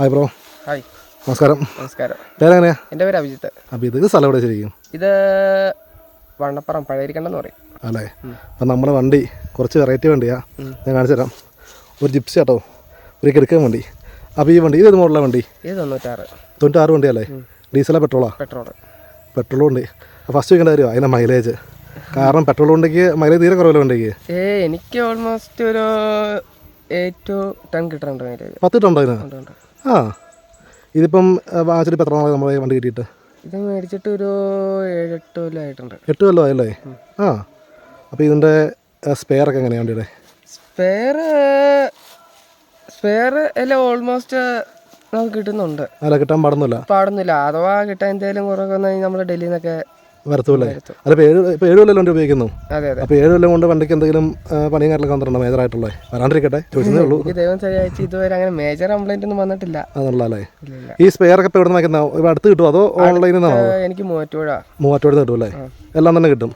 Hi bro hi നമസ്കാരം. നമസ്കാരം. പേരെങ്ങനെയാ? എന്റെ പേര് അഭിജിത്ത്. അഭിജിത്ത് ഇത് സ്ഥലം എവിടെ ശരിക്കും ഇത് വണ്ണപ്പുറം പഴയരിക്കണ്ടെന്ന് പറയും. അല്ലേ അപ്പം നമ്മുടെ വണ്ടി കുറച്ച് വെറൈറ്റി വണ്ടിയാ. ഞാൻ കാണിച്ചു തരാം. ഒരു ജിപ്സി ആട്ടോ. ഒരു കിടക്കാൻ വണ്ടി. അപ്പോൾ ഈ വണ്ടി ഇത് മോഡലാണ് വണ്ടി? ഇത് തൊണ്ണൂറ്റാറ്. തൊണ്ണൂറ്റാറ് വണ്ടിയല്ലേ? ഡീസലാ പെട്രോളാ? പെട്രോൾ പെട്രോളും ഉണ്ട് ഫസ്റ്റ് ചോദിക്കേണ്ട കാര്യമാണ് അതിന്റെ മൈലേജ് കാരണം പെട്രോൾ വണ്ടിക്ക് മൈലേജ് തീരെ കുറവല്ല വണ്ടിക്ക്? ഏ എനിക്ക് ഓൾമോസ്റ്റ് ഒരു എയ്റ്റ് ടു ടെൻ കിട്ടുന്നുണ്ട് മൈലേജ് പത്ത് ഇതിന് ഉണ്ട്, ഉണ്ട്. ആ. ഇതിപ്പം വാങ്ങിച്ചിട്ട് ഇപ്പം എത്ര നാളായി നമ്മുടെ വണ്ടി കിട്ടിയിട്ട്. ഇത് മേടിച്ചിട്ട് ഒരു ഏഴെട്ട് കൊല്ലം ആയിട്ടുണ്ട്. എട്ട് കൊല്ലം ആയല്ലേ? ആ. അപ്പോൾ ഇതിന്റെ സ്പെയർ ഒക്കെ എങ്ങനെയാണ് വണ്ടിയുടെ? സ്പെയർ സ്പെയർ എല്ലാം ഓൾമോസ്റ്റ് നമുക്ക് കിട്ടുന്നുണ്ട്. അല്ല കിട്ടാൻ പാടുന്നില്ല. പാടുന്നില്ല. അഥവാ കിട്ടാൻ എന്തെങ്കിലും കുറവൊക്കെ വന്നു കഴിഞ്ഞാൽ നമ്മൾ ഡൽഹിയിൽ നിന്നൊക്കെ വരത്തൂല്ലേ വരുത്തും. അല്ല ഇപ്പോൾ ഏഴ് ഇപ്പോൾ ഏഴ് കൊല്ലം ഉപയോഗിക്കുന്നു. അതെ അതെ. അപ്പോൾ ഏഴ് കൊല്ലം കൊണ്ട് വണ്ടിക്ക് എന്തെങ്കിലും പണിയും കാര്യങ്ങളൊക്കെ വന്നിട്ടുണ്ടോ മേജറായിട്ടുള്ളത്? വരാണ്ടിരിക്കട്ടെ ചോദിച്ചതേ ഉള്ളൂ. എനിക്ക് ദൈവം സഹായിച്ച് ഇതുവരെ അങ്ങനെ മേജർ കംപ്ലൈന്റ് ഒന്നും വന്നിട്ടില്ല. അല്ലേ? ഈ സ്പെയർ ഒക്കെ ഇപ്പോൾ എവിടെ നിന്ന് ഇവിടെ അടുത്ത് കിട്ടുമോ അതോ ഓൺലൈനിൽ നിന്നാണോ? എനിക്ക് മൂവാറ്റുപുഴ. മൂവാറ്റോട് കിട്ടും അല്ലേ എല്ലാം തന്നെ കിട്ടും.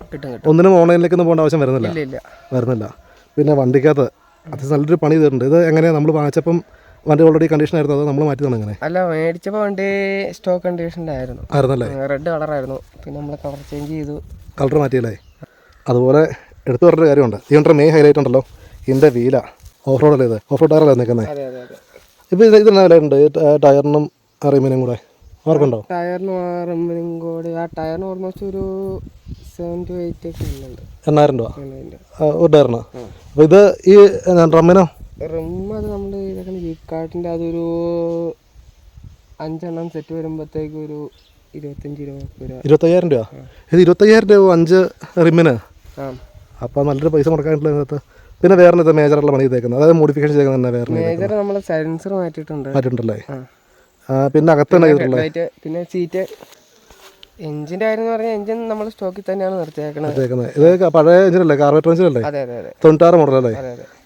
ഒന്നിനും ഓൺലൈനിലേക്ക് ഒന്നും പോകേണ്ട ആവശ്യം വരുന്നില്ല? വരുന്നില്ല. പിന്നെ വണ്ടിക്കകത്ത് അത്യാവശ്യം നല്ലൊരു പണി ചെയ്തിട്ടുണ്ട്. ഇത് എങ്ങനെയാണ് നമ്മൾ വാങ്ങിച്ചപ്പം വണ്ടി ഓൾറെഡി കണ്ടീഷൻ ആയിരുന്നു അത് നമ്മൾ മാറ്റി തന്നെ എങ്ങനെ അല്ല മേടിച്ചപ്പോൾ വണ്ടി സ്റ്റോക്ക് കണ്ടീഷനിലായിരുന്നു ആയിരുന്നല്ലേ? റെഡ് കളറായിരുന്നു പിന്നെ നമ്മൾ കളർ ചേഞ്ച് ചെയ്തു. കളർ മാറ്റിയല്ലേ? അതുപോലെ എടുത്തു പറഞ്ഞൊരു കാര്യമുണ്ട്. ഈ വണ്ടിയുടെ മെയിൻ ഹൈലൈറ്റ് ഉണ്ടല്ലോ? ഇതിന്റെ വീല. ഓഫ് റോഡ് അല്ലേ ഇത്? ഓഫ് റോഡ് ടയറല്ലേ നിൽക്കുന്നത് ഇപ്പോൾ ഇത് ഇതിന് വിലയുണ്ട് ഈ ട- ടയറിനും റിമിനും കൂടെ? ഓർക്കുണ്ടോ ടയറിനും റിമ്മിനും കൂടി. ആ ടയറിന് ഓൾമോസ്റ്റ് ഒരു സെവൻ ടു എയ്റ്റ് ഒക്കെ ഉണ്ട് എണ്ണായിരം രൂപ? ഒരു ടയറിന്? അപ്പോൾ ഇത് ഈ റമ്മിനോ? റിം അത് നമ്മൾ ഫ്ലിപ്കാർട്ടിന്റെ അതൊരു അഞ്ചെണ്ണം സെറ്റ് വരുമ്പോഴത്തേക്ക് ഒരു ഇരുപത്തഞ്ച് രൂപ. ഇരുപത്തയ്യായിരം രൂപ? ഇത് ഇരുപത്തയ്യായിരം രൂപ അഞ്ച് റിമ്മിന്? ആ. അപ്പോൾ നല്ലൊരു പൈസ മുടക്കാനായിട്ടുള്ള ഇതിനകത്ത്. പിന്നെ വേറെ ഇത് മേജറുള്ള പണി ചെയ്തേക്കുന്നത്? അതായത് മോഡിഫിക്കേഷൻ ചെയ്തേക്കുന്നത് തന്നെ വേറെ മേജർ നമ്മൾ സൈലൻസർ മാറ്റിയിട്ടുണ്ട്. മാറ്റിയിട്ടുണ്ടല്ലേ? പിന്നെ അകത്ത് തന്നെ ചെയ്തിട്ടുള്ളത്? പിന്നെ സീറ്റ് എഞ്ചിന്റെ കാര്യം പറഞ്ഞാൽ എഞ്ചിൻ നമ്മൾ സ്റ്റോക്കിൽ തന്നെയാണ് നിർത്തിയേക്കുന്നത് ഇത് പഴയ എഞ്ചിനല്ലേ? കാർബേറ്റർ എഞ്ചിനല്ലേ തൊണ്ണൂറ്റാറ് മോഡലല്ലേ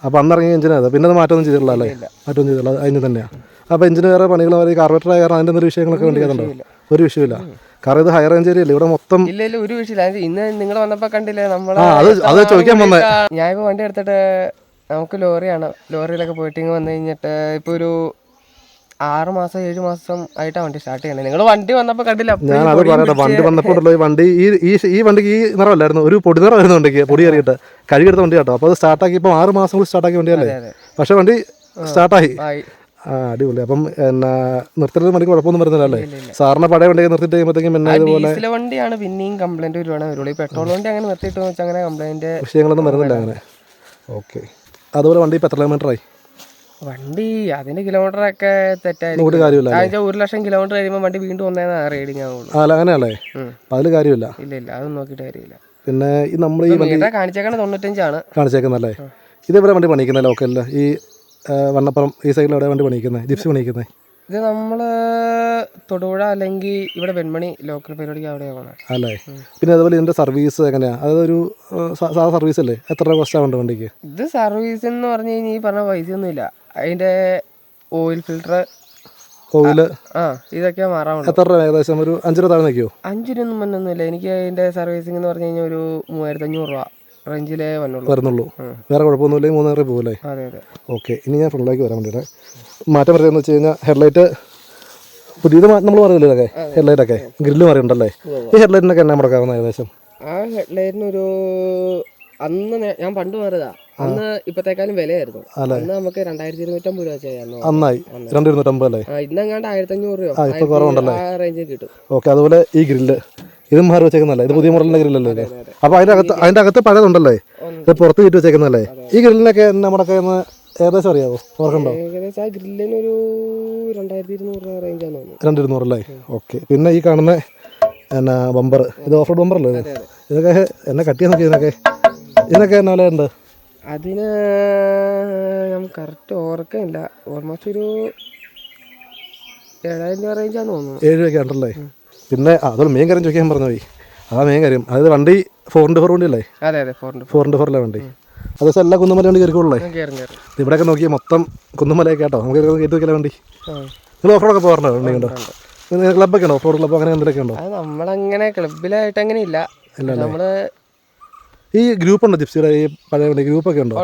അപ്പോൾ അന്നിറങ്ങിയ എഞ്ചിനാണ് അത് പിന്നെ അത് മാറ്റമൊന്നും ചെയ്തിട്ടില്ല അല്ലേ? ഇല്ല. മാറ്റമൊന്നും ചെയ്തില്ല അതിന് തന്നെയാണ് അപ്പോൾ എഞ്ചിന് വേറെ പണികൾ ഈ കാർബേറ്റർ ആയ കാരണം അതിന്റെ എന്തൊരു വിഷയങ്ങളൊക്കെ വേണ്ടിയാണ്ടോ ഒരു വിഷയമില്ല കാരണം ഇത് ഹയർ റേഞ്ച് ഏരിയല്ലേ ഇവിടെ മൊത്തം ഇല്ല ഇല്ല ഒരു വിഷയമില്ല. ഇന്ന് നിങ്ങൾ വന്നപ്പോൾ കണ്ടില്ലേ? നമ്മൾ അത്- അത് ചോദിക്കാൻ വന്നേ. ഞാൻ ഇപ്പോൾ വണ്ടി എടുത്തിട്ട് നമുക്ക് ലോറിയാണ്. ലോറിയിലൊക്കെ പോയിട്ട് ഇങ്ങ് വന്നു കഴിഞ്ഞിട്ട് ഇപ്പോൾ ഒരു ആറ് മാസം ഏഴ് മാസം ആയിട്ടാണ് വണ്ടി സ്റ്റാർട്ട് ചെയ്യുന്നത്. നിങ്ങൾ വണ്ടി വന്നപ്പോൾ കണ്ടില്ല. ഞാൻ അത് പറയട്ടെ വണ്ടി വന്നപ്പോൾ വണ്ടി ഈ ഈ ഈ വണ്ടിക്ക് ഈ നിറമല്ലായിരുന്നു ഒരു പൊടി നിറമായിരുന്നു വണ്ടിക്ക് പൊടി കയറിയിട്ട്. കഴുകിയെടുത്ത വണ്ടി കേട്ടോ. അപ്പോൾ അത് സ്റ്റാർട്ടാക്കി ഇപ്പോൾ ആറ് മാസം കൂടി സ്റ്റാർട്ടാക്കി വണ്ടിയല്ലേ. പക്ഷേ വണ്ടി സ്റ്റാർട്ടായി ആ അടിപൊളി. അപ്പം എന്നാ നിർത്തുന്ന വണ്ടി കുഴപ്പമൊന്നും വരുന്നില്ല അല്ലേ? സാറിന് പഴയ വണ്ടിയൊക്കെ നിർത്തിട്ട് കഴിയുമ്പോഴത്തേക്കും പിന്നെ ഇതുപോലെ വണ്ടിയാണ് പിന്നെയും കംപ്ലൈന്റ് വരുവാണ് വരുള്ളൂ പെട്രോൾ വണ്ടി അങ്ങനെ നിർത്തിയിട്ട് അങ്ങനെ കംപ്ലൈന്റ് വിഷയങ്ങളൊന്നും വരുന്നില്ല അങ്ങനെ. ഓക്കെ. അതുപോലെ വണ്ടി ഇപ്പം എത്ര കിലോമീറ്റർ ആയി? വണ്ടി അതിന്റെ കിലോമീറ്റർ ഒക്കെ തെറ്റായിരിക്കും ഒരു ലക്ഷം കിലോമീറ്റർ കഴിയുമ്പോൾ വണ്ടി വീണ്ടും ഒന്നേ റീഡിങ് ആവുള്ളൂ. അങ്ങനെയല്ലേ? അതിൽ കാര്യമില്ല. ഇല്ല ഇല്ല അതൊന്നും നോക്കിയിട്ട് കാര്യമില്ല. പിന്നെ ഈ നമ്മൾ ഈ വണ്ടി മീറ്റർ കാണിച്ചേക്കണ തൊണ്ണൂറ്റഞ്ചാണ്. കാണിച്ചേക്കുന്നല്ലേ ഇതെവിടെ വണ്ടി പണിയിക്കുന്ന ലോക്കലിൽ ഈ വണ്ണപ്പുറം ഈ സൈഡിൽ എവിടെ വണ്ടി പണിക്കുന്നത് ജിപ്സി പണിക്കുന്നത് ഇത് നമ്മൾ തൊടുപുഴ അല്ലെങ്കിൽ ഇവിടെ വെൺമണി ലോക്കൽ പരിപാടിക്ക് അവിടെ പോകണം അല്ലേ? പിന്നെ അതുപോലെ ഇതിന്റെ സർവീസ് എങ്ങനെയാ? അതൊരു ഒരു സാധാ സർവീസ് അല്ലേ എത്ര കോസ്റ്റ് ആവുന്നുണ്ട് വണ്ടിക്ക്? ഇത് സർവീസ് എന്ന് പറഞ്ഞു കഴിഞ്ഞാൽ ഈ പറഞ്ഞ പൈസ ഒന്നും അതിന്റെ ഓയിൽ ഫിൽട്ടർ ഓയിൽ ആ ഇതൊക്കെ മാറാനുള്ളൂ എത്ര രൂപ ഏകദേശം? ഒരു അഞ്ച് രൂപ താഴെ നിൽക്കുമോ അഞ്ചിനൊന്നും വന്നൊന്നുമില്ല. എനിക്ക് അതിന്റെ സർവീസിംഗ് എന്ന് പറഞ്ഞു കഴിഞ്ഞാൽ ഒരു മൂവായിരത്തി അഞ്ഞൂറ് രൂപ റേഞ്ചിലേ വന്നുള്ളൂ. വരുന്നുള്ളൂ. വേറെ കുഴപ്പമൊന്നുമില്ല. മൂന്ന് നേരം പോകുമല്ലേ അതെ അതെ. ഓക്കെ. ഇനി ഞാൻ ഫ്രണ്ടിലേക്ക് വരാൻ വേണ്ടിയിട്ട് മാറ്റം വരുന്നതെന്ന് വെച്ച് കഴിഞ്ഞാൽ ഹെഡ്ലൈറ്റ് പുതിയത് നമ്മൾ പറയില്ലേ ഇതൊക്കെ? ഹെഡ്ലൈറ്റൊക്കെ ഗ്രില്ല് മാറിയുണ്ടല്ലേ ഈ ഹെഡ്ലൈറ്റിനൊക്കെ എന്നാ മുടക്കാവുന്ന ഏകദേശം? ആ ഹെഡ്ലൈറ്റിനൊരു അന്ന് ഞാൻ പണ്ട് മാറിയതാ അന്ന് ഇപ്പത്തേക്കാളും വിലയായിരുന്നു. അന്ന് നമുക്ക് രണ്ടായിരത്തി ഇരുന്നൂറ്റമ്പത് രൂപ ചെയ്യായിരുന്നു നന്നായി രണ്ട് അല്ലേ? ഇന്നെങ്ങാണ്ട് ആയിരത്തി അഞ്ഞൂറ് രൂപ ഇപ്പൊ കുറവുണ്ടല്ലേ? ആ റേഞ്ചിൽ കിട്ടും. ഓക്കെ അതുപോലെ ഈ ഗ്രില്ല്. ഇത് മാറി വെച്ചേക്കുന്നല്ലേ ഇത് പുതിയ മുറലിന്റെ ഗ്രില്ലല്ലേ അപ്പൊ അതിന്റെ അകത്ത് അതിന്റെ അകത്ത് പഴയതുണ്ടല്ലേ? ഇത് പുറത്ത് കിട്ടി വെച്ചേക്കുന്നല്ലേ ഈ ഗ്രില്ലിനൊക്കെ നമ്മുടെ കയ്യിൽ ഏകദേശം അറിയാവോ? ഓർക്കണ്ടോ ഏകദേശം ആ ഗ്രില്ലിന് ഒരു രണ്ടായിരത്തി ഇരുന്നൂറ് രൂപ തോന്നുന്നു. ഓക്കെ. പിന്നെ ഈ കാണുന്ന എന്നാ ബമ്പർ. ഇത് ഓഫ് റോഡ് ബമ്പർ അല്ലേ ഇതൊക്കെ എന്നെ കട്ടിയാ നോക്കി ഇതിനൊക്കെ. ഇതിനൊക്കെ എന്നാ വിലയുണ്ട് അതിന് ഞാൻ കറക്റ്റ് ഓർക്കില്ല ഓൾമോസ്റ്റ് ഒരു ഏഴായിരം രൂപ റേഞ്ചാന്ന് തോന്നുന്നു. ഏഴ് രൂപയ്ക്ക് ഉണ്ടല്ലേ പിന്നെ അതൊരു മെയിൻ കാര്യം ചോദിക്കാൻ പറഞ്ഞു പോയി അതാ മെയിൻ കാര്യം. അതായത് വണ്ടി ഫോർ ഇന്റു ഫോർ വണ്ടിയല്ലേ? അതെ അതെ ഫോർ ഫോർ ഇന്റു ഫോറിലെ വണ്ടി? അത് എല്ലാ കുന്നുമല വണ്ടി കയറിക്കോളേ കയറും കയറും ഇവിടെയൊക്കെ നോക്കിയാൽ മൊത്തം കുന്നുമലയൊക്കെ കേട്ടോ നമുക്ക് കയറ്റി വെക്കല വണ്ടി? നിങ്ങൾ ഓഫ് റോഡൊക്കെ പോകാറുണ്ടോ വണ്ടി കണ്ടോ? ക്ലബ്ബൊക്കെ ഉണ്ടോ? ഓഫ് റോഡ് ക്ലബ്ബ് അങ്ങനെ എന്തൊക്കെ ഉണ്ടോ? അത് നമ്മളങ്ങനെ ക്ലബിലായിട്ട് അങ്ങനെ ഇല്ല. നമ്മൾ ഈ ഗ്രൂപ്പ് ഉണ്ടോ ജിപ്സിയുടെ? ഈ പഴയ ഗ്രൂപ്പൊക്കെ ഉണ്ടോ?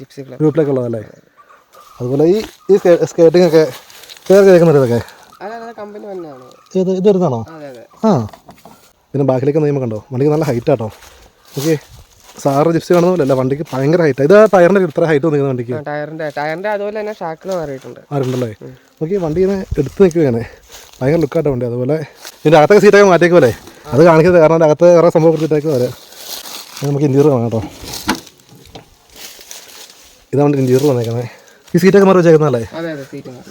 ജിപ്സി ക്ലബ് ഗ്രൂപ്പിലൊക്കെ ഉള്ളതല്ലേ അതുപോലെ ഈ ഈ സ്കേറ്റിംഗ് ഒക്കെ വേറെ കേൾക്കുന്നുണ്ട് ഇതൊക്കെ അതെ അതെ കമ്പനി തന്നെയാണ്. ഇത് ഇത് വരുന്നതാണോ? അതെ അതെ. ആ. പിന്നെ ബാക്കിലേക്ക് നിയമം കണ്ടോ? വണ്ടിക്ക് നല്ല ഹൈറ്റ് ആട്ടോ. ഓക്കെ. സാറ് ജിപ്സി കാണുന്നില്ല വണ്ടിക്ക് ഭയങ്കര ഹൈറ്റ് ഇത് ടയറിന്റെ ഇത്ര ഹൈറ്റ് വന്നിരിക്കുന്ന വണ്ടിക്ക്? ടയറിന്റെ ടയറിന്റെ അതുപോലെ തന്നെ മാറിയിട്ടുണ്ട്. ആരുണ്ടല്ലേ ഓക്കെ വണ്ടി ഇങ്ങനെ എടുത്ത് നിൽക്കുകയാണ്. ഭയങ്കര ലുക്കാട്ടോ വണ്ടി. അതുപോലെ ഇതിന്റെ അകത്തൊക്കെ സീറ്റൊക്കെ മാറ്റിയേക്കുമല്ലേ അത് കാണിക്കുന്നത് കാരണം അതിന്റെ അകത്ത് വേറെ സംഭവം കൊടുത്തിട്ടേക്ക് വരെ നമുക്ക് ഇന്റീരിയർ വേണം കേട്ടോ. ഇതാണ് ഇന്റീരിയർ വന്നേക്കുന്നത് ഈ സീറ്റൊക്കെ മാറി വെച്ചേക്കുന്നതല്ലേ?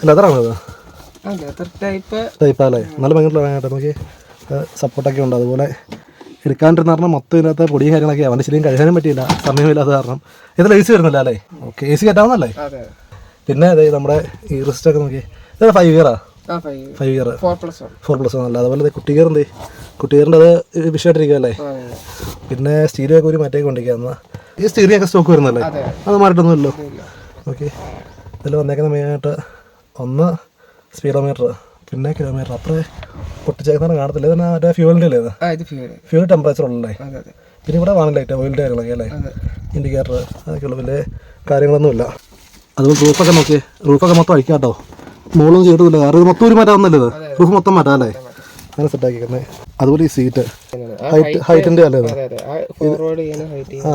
ലെതറാണോ ഇത്? ടൈപ്പല്ലേ നല്ല ഭയങ്കര കേട്ടോ നമുക്ക് സപ്പോർട്ടൊക്കെ ഉണ്ട്. അതുപോലെ എടുക്കാണ്ടിരുന്ന കാരണം മൊത്തം ഇതിനകത്ത് പൊടിയും കാര്യങ്ങളൊക്കെ അവന്റെ ശരിയും കഴിക്കാനും പറ്റിയില്ല. സമയമില്ലാത്ത കാരണം. ഇതിൽ എ സി വരുന്നില്ല അല്ലേ? ഓക്കെ എ സി കയറ്റാവുന്നല്ലേ അതെ. പിന്നെ അതെ നമ്മുടെ ഈ റിസ്റ്റൊക്കെ നോക്കി ഇത് ഫൈവ് ഇയറാ ആ? Five year four plus one അല്ല അതുപോലെ കുട്ടികർ എന്ത് കുട്ടികറിന്റെ അത് വിഷയമായിട്ടിരിക്കുകയല്ലേ പിന്നെ സ്റ്റീരിയോ ഒക്കെ ഒരു മാറ്റേ കൊണ്ടിരിക്കുക ഈ സ്റ്റീരിയോ ഒക്കെ സ്റ്റോക്ക് വരുന്നല്ലേ അതെ മാറിയിട്ടൊന്നുമില്ലല്ലോ. ഓക്കെ ഇതിൽ വന്നേക്കുന്ന മെയിനായിട്ട് ഒന്ന് സ്പീഡോമീറ്റർ പിന്നെ കിലോമീറ്റർ അത്രേ പൊട്ടിച്ചേക്കുന്ന കാണത്തില്ല. ഇതന്നെ മറ്റേ ഫ്യൂവലിന്റെ അല്ലേ ഫ്യൂവൽ ടെമ്പറേച്ചർ ഉള്ളല്ലേ പിന്നെ ഇവിടെ വാങ്ങാൻ ലൈറ്റ് ഓയിലിന്റെ കാര്യങ്ങളൊക്കെ അല്ലേ? ഇൻഡിക്കേറ്റർ അതൊക്കെയുള്ള വലിയ കാര്യങ്ങളൊന്നുമില്ല. അതുപോലെ റൂഫൊക്കെ നോക്കി റൂഫൊക്കെ മൊത്തം അഴിക്കാം കേട്ടോ മുകളൊന്നും ചെയ്തിട്ടില്ല. കാരണം ഇത് മൊത്തം ഒരു മരം ഒന്നല്ലേ ഇത് റൂഫ് മൊത്തം മാറ്റാം അല്ലേ അങ്ങനെ സെറ്റാക്കിക്കുന്നത് അതുപോലെ ഈ സീറ്റ് ഹൈറ്റിന്റെ ഹൈറ്റ് ഹൈറ്റിന്റെ അല്ലേ ആ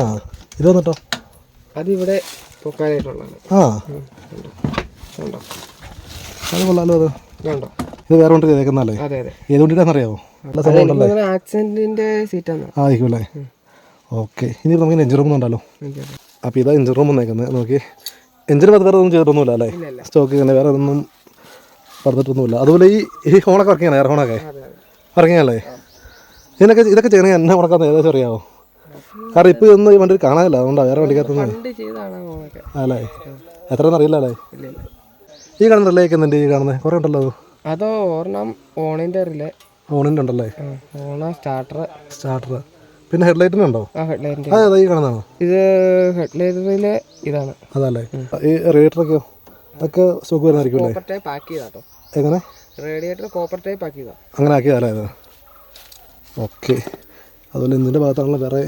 ഇത് വന്നിട്ടോ? അതിവിടെ ആ. അത് കൊള്ളാലോ അത്. ഇത് വേറെ കൊണ്ട് ചെയ്തേക്കുന്നല്ലേ ഏത് കൊണ്ടിട്ടാണെന്നറിയാമോ നല്ല സംഭവം ആയിരിക്കുമല്ലേ? ഓക്കെ ഇനി നമുക്ക് എഞ്ചിൻ റൂം ഉണ്ടല്ലോ. അപ്പോൾ ഇതാ എഞ്ചിൻ റൂം വന്നേക്കുന്നത് നോക്കി എഞ്ചിൻ അത് വേറെ ഒന്നും ചെയ്തിട്ടൊന്നുമില്ല അല്ലേ. സ്റ്റോക്ക് വേറെ ഒന്നും പറഞ്ഞിട്ടൊന്നുമില്ല. അതുപോലെ ഈ ഈ ഹോണൊക്കെ വർക്ക് ചെയ്യണം എയർ ഹോണൊക്കെ ഇറങ്ങിയല്ലേ ഇതിനൊക്കെ ഇതൊക്കെ ചെയ്യണ എന്നെ ഉണക്കാന്ന് ഏകദേശം അറിയാമോ കാരണം ഇപ്പോൾ ഇതൊന്നും ഈ വണ്ടി കാണാനില്ല. അതുകൊണ്ടാണ് വേറെ വണ്ടിക്കകത്ത് അല്ലേ എത്രയെന്ന് അറിയില്ല അല്ലേ? ഈ കാണുന്ന റിലേ ഒക്കെ ഈ കാണുന്നത് കുറേ ഉണ്ടല്ലോ അതോ. ഓർണം ഓണിന്റെ റിലേ ഓണിന്റെ ഉണ്ടല്ലേ? ഓണ സ്റ്റാർട്ടർ സ്റ്റാർട്ടർ പിന്നെ ഹെഡ്ലൈറ്റിന് ഉണ്ടോ? ആ ഹെഡ്ലൈറ്റിന്റെ അതെ ഈ കാണുന്നതാണോ? ഇത് ഹെഡ്ലൈറ്റിലെ ഇതാണ്. അതല്ലേ. ഈ റേറ്ററൊക്കെയോ അതൊക്കെ സുഖമായിരിക്കും ആക്കിയതാട്ടോ എങ്ങനെ? റേഡിയേറ്റർ കോപ്പർ ടൈപ്പ് ആക്കിയതാ. അങ്ങനെ ആക്കിയതല്ലേ ഇത്? ഓക്കെ. അതുപോലെ ഇതിന്റെ ഭാഗത്താണല്ലോ വേറെ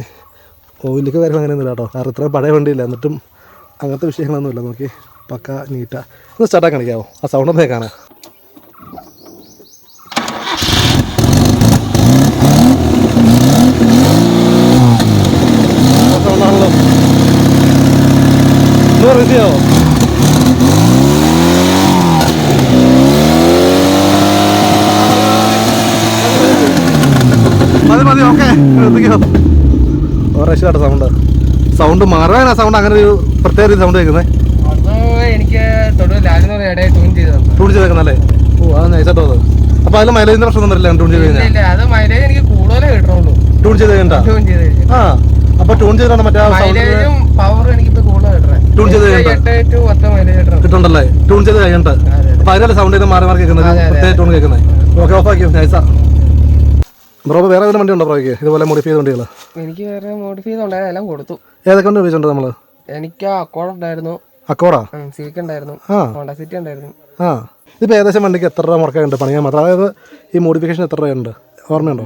ഓയിലൊക്കെ കാര്യങ്ങൾ അങ്ങനെയൊന്നുമില്ല കേട്ടോ. കാരണം ഇത്രയും പഴയ വണ്ടിയില്ല. എന്നിട്ടും അങ്ങനത്തെ വിഷയങ്ങളൊന്നുമില്ല നോക്കി പക്ക നീറ്റാ ഒന്ന് സ്റ്റാർട്ടാക്കി കാണിക്കാമോ ആ സൗണ്ട് ഒന്നേ കാണാം സൗണ്ടാണല്ലോ ഒന്ന് ഓരോ സൗണ്ട് സൗണ്ട് മാറാനാ സൗണ്ട് അങ്ങനെ ഒരു പ്രത്യേക രീതി സൗണ്ട് കേൾക്കുന്നത് എനിക്ക് ട്യൂൺ ഓ അത് അത്. അപ്പോൾ അതിൽ മൈലേജിന്റെ പ്രശ്നം ട്യൂൺ ചെയ്ത് കഴിഞ്ഞാൽ? ട്യൂൺ ചെയ്ത് കഴിഞ്ഞാ ട്യൂൺ ചെയ്ത് ആ അപ്പോൾ ട്യൂൺ ചെയ്താണ് മറ്റേ ട്യൂൺ ചെയ്ത് കിട്ടുന്നുണ്ടല്ലേ ട്യൂൺ ചെയ്ത് കഴിഞ്ഞിട്ട്? അപ്പൊ അതിനല്ലേ സൗണ്ട് മാറി മാറി കേൾക്കുന്നത്. പ്രത്യേക ട്യൂൺ കേൾക്കുന്നത് ഓക്കെ ഓഫ് ആക്കിയോ നൈസാ ബ്രോ വേറെ ഏതെങ്കിലും വണ്ടി ഉണ്ടോ ബ്രോയ്ക്ക്? ഇതുപോലെ മോഡിഫൈ ചെയ്ത വണ്ടികൾ എനിക്ക് വേറെ മോഡിഫൈ ചെയ്തുണ്ടായിരുന്നു എല്ലാം കൊടുത്തു. ഏതൊക്കെ വണ്ടി ഉപയോഗിച്ചിട്ടുണ്ട് നമ്മൾ എനിക്ക് അക്കോഡ് ഉണ്ടായിരുന്നു. അക്കോടാ സിവിക്ക് ഉണ്ടായിരുന്നു. ഹോണ്ട സിറ്റി ഉണ്ടായിരുന്നു. ആ. ഇതിപ്പോൾ ഏകദേശം വണ്ടിക്ക് എത്ര രൂപ മുടക്കാനുണ്ട് പണിയാൻ? മാത്രം അതായത് ഈ മോഡിഫിക്കേഷൻ എത്ര രൂപയുണ്ട് ഓർമ്മയുണ്ടോ?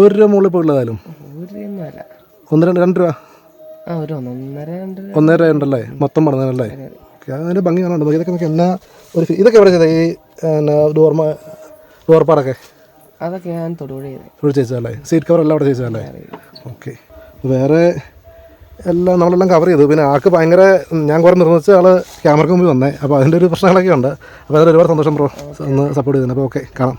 ഒരു രൂപ മുകളിൽ പോയുള്ളതായാലും ഒന്ന് രണ്ട് രണ്ട് രൂപ? ഒന്നര രൂപ. ഉണ്ടല്ലേ? മൊത്തം പറഞ്ഞതല്ലേ? അതിന്റെ ഭംഗി കാണാനുണ്ട്. ഇതൊക്കെ നമുക്ക് എന്നാ ഒരു ഇതൊക്കെ എവിടെ ചെയ്തത് ഈ ഡോർമ ഡോർപ്പാടൊക്കെ അതൊക്കെ ഞാൻ തൊടുപുഴ ചെയ്തത്. അല്ലേ ചെയ്തതല്ലേ? സീറ്റ് കവർ എല്ലാം അവിടെ ചെയ്തതല്ലേ? ഓക്കെ വേറെ എല്ലാം നമ്മളെല്ലാം കവർ ചെയ്തു. പിന്നെ ആൾക്ക് ഭയങ്കര ഞാൻ കുറേ നിർമ്മിച്ച ആൾ ക്യാമറക്ക് മുമ്പിൽ വന്നേ. അപ്പോൾ അതിന്റെ ഒരു പ്രശ്നങ്ങളൊക്കെ ഉണ്ട്. അപ്പോൾ അതിൽ ഒരുപാട് സന്തോഷം ബ്രോ ഒന്ന് സപ്പോർട്ട് ചെയ്തിട്ടുണ്ട് അപ്പോൾ ഓക്കെ കാണാം.